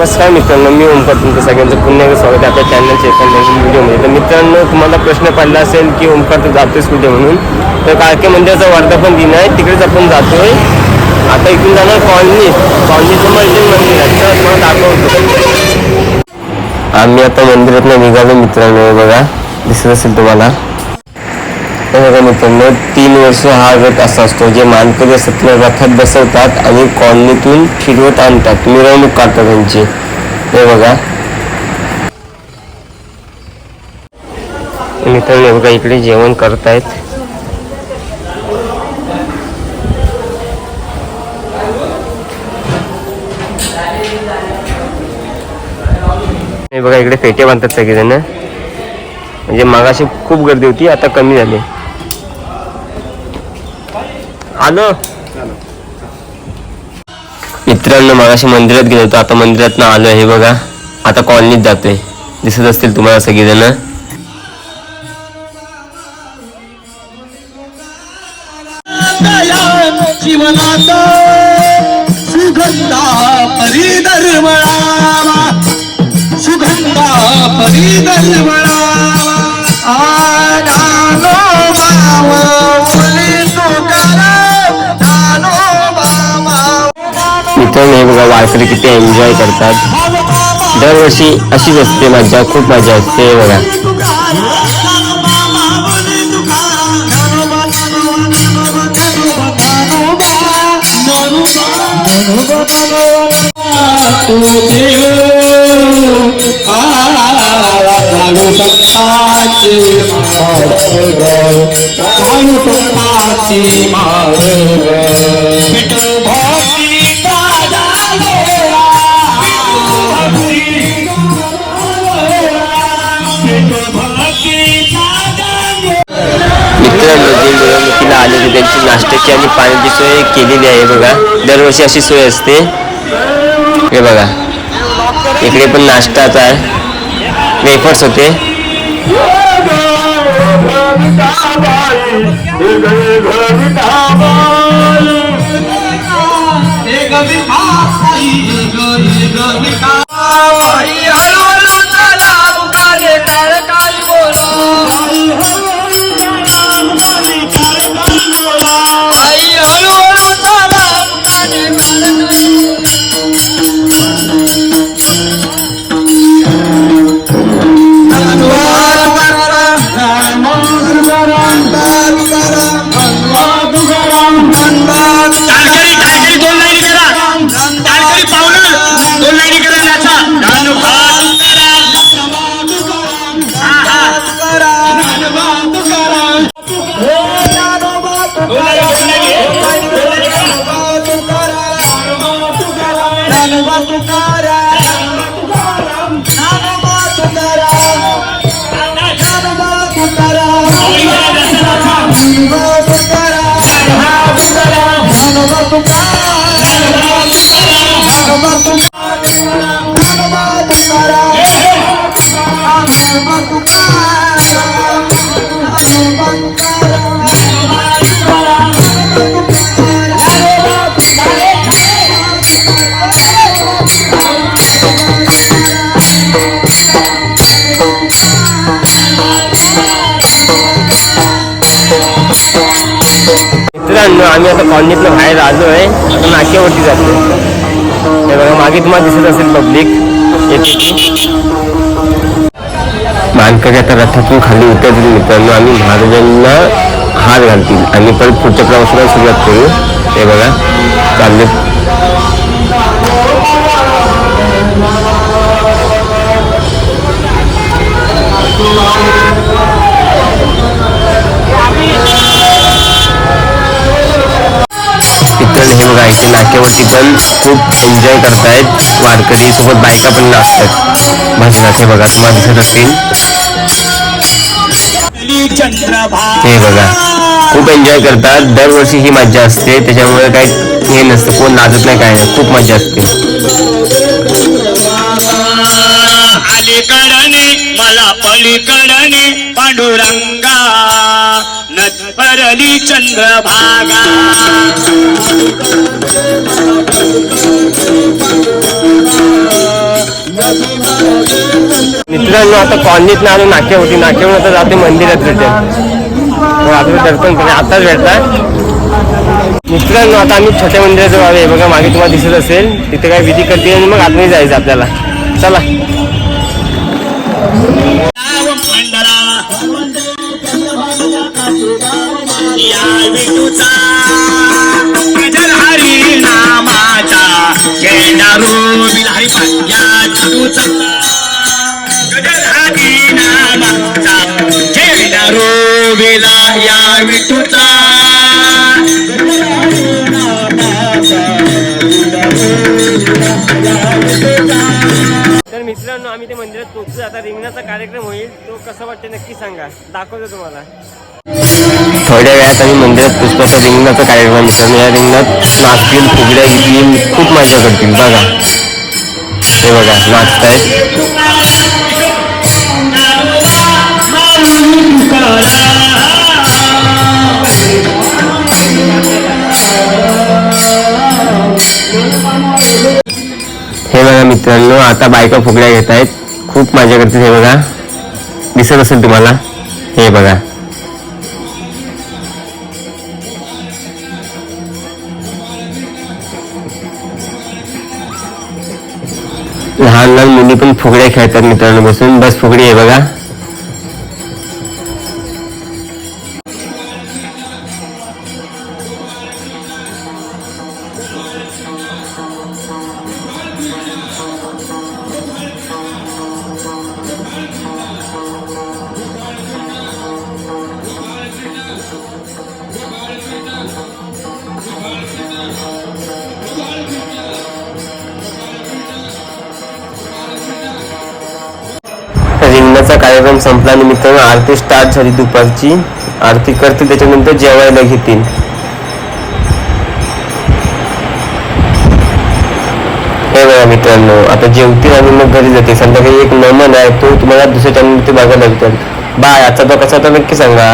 नमस्कार मित्रांनो मी ओमकार तुमचं सगळ्यांचं पुन्हा एकदा स्वागत आहे. आपल्या चॅनलच्या एका नवीन व्हिडिओमध्ये तर मित्रांनो तुम्हाला प्रश्न पडला असेल की ओमकार तू जातोयस कुठे म्हणून तर काळके मंदिराचा वर्धापन दिन आहे. तिकडेच आपण जातोय. आता इथून जाणार कॉलनी कॉलनीचं इथे मंदिर आहे. तर तुम्हाला दाखवतो. आम्ही आता मंदिरातनं निघालो मित्रांनो बघा. दिसत असेल तुम्हाला. मित्रांनो तीन वर्ष हा रथ असा असतो जे मानकरी असतात रथात बसवतात आणि कॉलनीतून फिरवत आणतात. मिरवणूक काढतात त्यांची. हे बघा. मित्रांनो हे बघा इकडे जेवण करतायत. हे बघा इकडे फेटे बांधतात सगळेजण. म्हणजे मागाशी खूप गर्दी होती आता कमी झाली. आलो. मित्रांनो मगाशी मंदिरात गेलो होतो. आता मंदिरात ना आलो हे बघा आता कॉलनीत जातोय. दिसत असतील तुम्हाला सगळेजण. सुगंधा परी परिदर्मळावा. सुगंधा परिदर्मळावा मित्रांनो हे बघा वारकरी किती एन्जॉय करतात. दरवर्षी अशीच असते मजा खूप मजा असते हे बघा. मित्रांनो त्यांची आणि पाण्याची सोय केलेली आहे बघा. दरवर्षी अशी सोय असते. हे बघा. इकडे पण नाश्ताचा आहे वेफर्स होते. मित्रांनो आम्ही आता कॉलनीतनं बाहेर आलो आहे आता नाक्यावरती जातो हे बघा मागे तुम्हाला दिसत असेल पब्लिक येते मानकरी आता रथातून खाली उतरतील मित्रांनो आम्ही महाराजांना हार घालतील. आणि परत पुढच्या प्रवासाला सुरुवात करू. हे बघा चालले. नाक्यावरती पण खूप एन्जॉय करतायत. वारकरी सोबत बायका पण नाचतात भजनात हे बघा तुम्हाला दिसत असतील. हे बघा खूप एन्जॉय करतात. दरवर्षी ही मज्जा असते. त्याच्यामुळे काही हे नसतं कोण नाचत नाही काय नाही. खूप मज्जा असते. मला पलीकडने पांडुरंग नटपरली चंद्रभागा. मित्रांनो आता कॉलनीत आलो नाक्यावरती होती आता जाते मंदिरात रिटर्न हो, आता दर्शन करणे आताच भेटतात मित्रांनो आता आम्ही छोट्या मंदिराचं आहे. बघा मागे तुम्हाला दिसत असेल. तिथे काय विधी करते आणि मग आतमध्ये जायचं आपल्याला. चला. गजर हरी नामाचा खेळणारो बिलहरी पांड्या जादूचा. गजर हरी नामाचा या तर मित्रांनो आम्ही ते मंदिरात पोहोचलो. आता रिंगणाचा कार्यक्रम होईल. तो कसा वाटते नक्की सांगा. दाखवतो तुम्हाला. कसं पुष्पाचा रिंगणाचा कार्यक्रम आहे मित्रांनो या रिंगणात नाचतील फुगड्या घेतील खूप मजा करतील. बघा. हे बघा नाचतायत हे बघा मित्रांनो आता बायका फुगड्या घेत आहेत खूप मजा करतील हे बघा. दिसत असेल तुम्हाला. हे बघा. लहान लहान मुली पण फुगड्या खेळतात मित्रांनो बसून. बस फुगडी आहे बघा. कार्यक्रम संपल्यानिमित्त आरती स्टार्ट झाली दुपारची. आरती करते त्याच्यानंतर जेवायला घेतील. हे बघा मित्रांनो आता जेवतील आणि मग घरी जाते. संध्याकाळी एक नमन आहे तो तुम्हाला दुसऱ्या चॅनल बघायला भेटेल. बाय आजचा तो कसा होता नक्की सांगा.